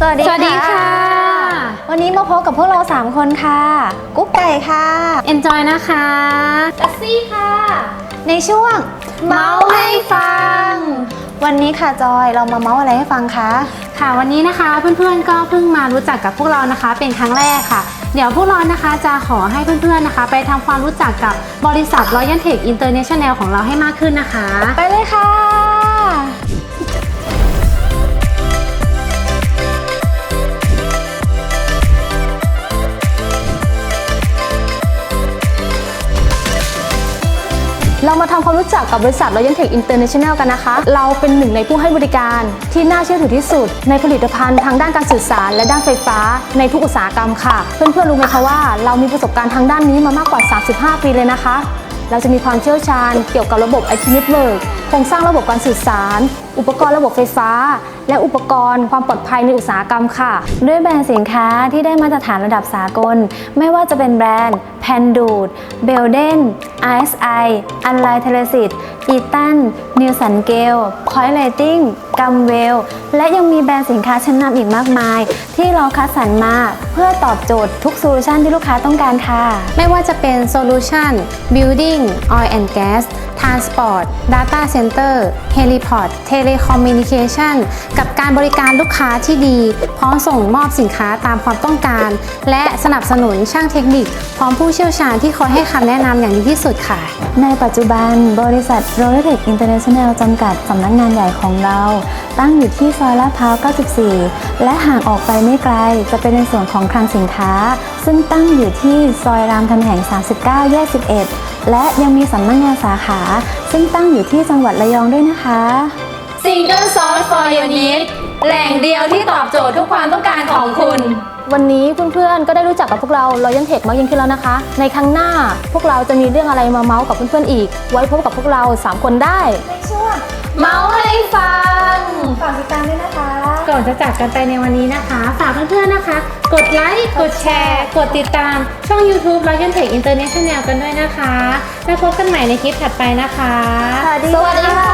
สวัสดีสวัสดีค่ะ วันนี้มาพบกับพวกเรา 3 คนค่ะ กุ๊กไก่ค่ะ Enjoy นะคะลัสซี่ค่ะ ในช่วง เมาส์ให้ฟัง วันนี้ค่ะจอยเรามาเมาส์อะไรให้ฟังคะ ค่ะวันนี้นะคะเพื่อนๆก็เพิ่งมารู้จักกับพวกเรานะคะ เป็นครั้งแรกค่ะ เดี๋ยวพวกเรานะคะจะขอให้เพื่อนๆนะคะ ไปทำความรู้จักกับบริษัท Royal Tech International ของเราให้มากขึ้นนะคะ ไปเลยค่ะ เรามาทำความรู้จักกับบริษัท Royal Tech International กันนะคะ เราเป็นหนึ่งในผู้ให้บริการที่น่าเชื่อถือที่สุด ในผลิตภัณฑ์ทางด้านการสื่อสาร และด้านไฟฟ้าในทุกอุตสาหกรรมค่ะ เพื่อนๆรู้ไหมคะว่าเรามีประสบการณ์ทางด้านนี้มามากกว่า 35 ปีเลยนะคะ เราจะมีความเชี่ยวชาญเกี่ยวกับระบบ IT Network โครงสร้างระบบการสื่อสาร อุปกรณ์ระบบไฟฟ้า และอุปกรณ์ความปลอดภัยในอุตสาหกรรมค่ะ ด้วยแบรนด์สินค้าที่ได้มาตรฐานระดับสากล ไม่ว่าจะเป็นแบรนด์แพนดูดเบลเดน ISI อันไลเทเลสิตอีตันนิวสันเกลคอยไลติงกัมเวล และยังมีแบรนด์สินค้าชั้นนำอีกมากมาย ที่เราคัดสรรมาเพื่อตอบโจทย์ทุกโซลูชันที่ลูกค้าต้องการค่ะ ไม่ว่าจะเป็น Solution Building Oil and Gas Transport Data Center Heliport t e l Telecommunication กับการบริการลูกค้าที่ดี พร้อมส่งมอบสินค้าตามความต้องการ และสนับสนุนช่างเทคนิค พร้อมผู้เชี่ยวชาญที่คอยให้คำแนะนำอย่างดีที่สุดค่ะ ในปัจจุบันบริษัท r o l e t e c h International จำกัดสำนักงานใหญ่ของเรา ตั้งอยู่ที่ซอยลาดพร้าว 94 และห่างออกไปไม่ไกล จะเป็นในส่วนของคลังสินค้า ซึ่งตั้งอยู่ที่ซอยรามคำแหง 39 แยก 11 และยังมีสำนักงานสาขา ซึ่งตั้งอยู่ที่จังหวัดระยองด้วยนะคะ Single Source for Your Need แหล่งเดียวที่ตอบโจทย์ทุกความต้องการของคุณ วันนี้เพื่อนๆ ก็ได้รู้จักกับพวกเรา Royal Tech มากยิ่งขึ้นแล้วนะคะ ในครั้งหน้าพวกเราจะมีเรื่องอะไรมาเมาส์กับเพื่อนๆ อีก ไว้พบกับพวกเรา 3 คนได้ ในช่วงเมาส์ให้ฟัง ฝากติดตามด้วยนะคะ ก่อนจะจากกันไปในวันนี้นะคะ ฝากเพื่อนๆนะคะ กดไลค์ กดแชร์ กดติดตามช่อง YouTube Royal Tech International กันด้วยนะคะ แล้วพบกันใหม่ในคลิปถัดไปนะคะ สวัสดีค่ะ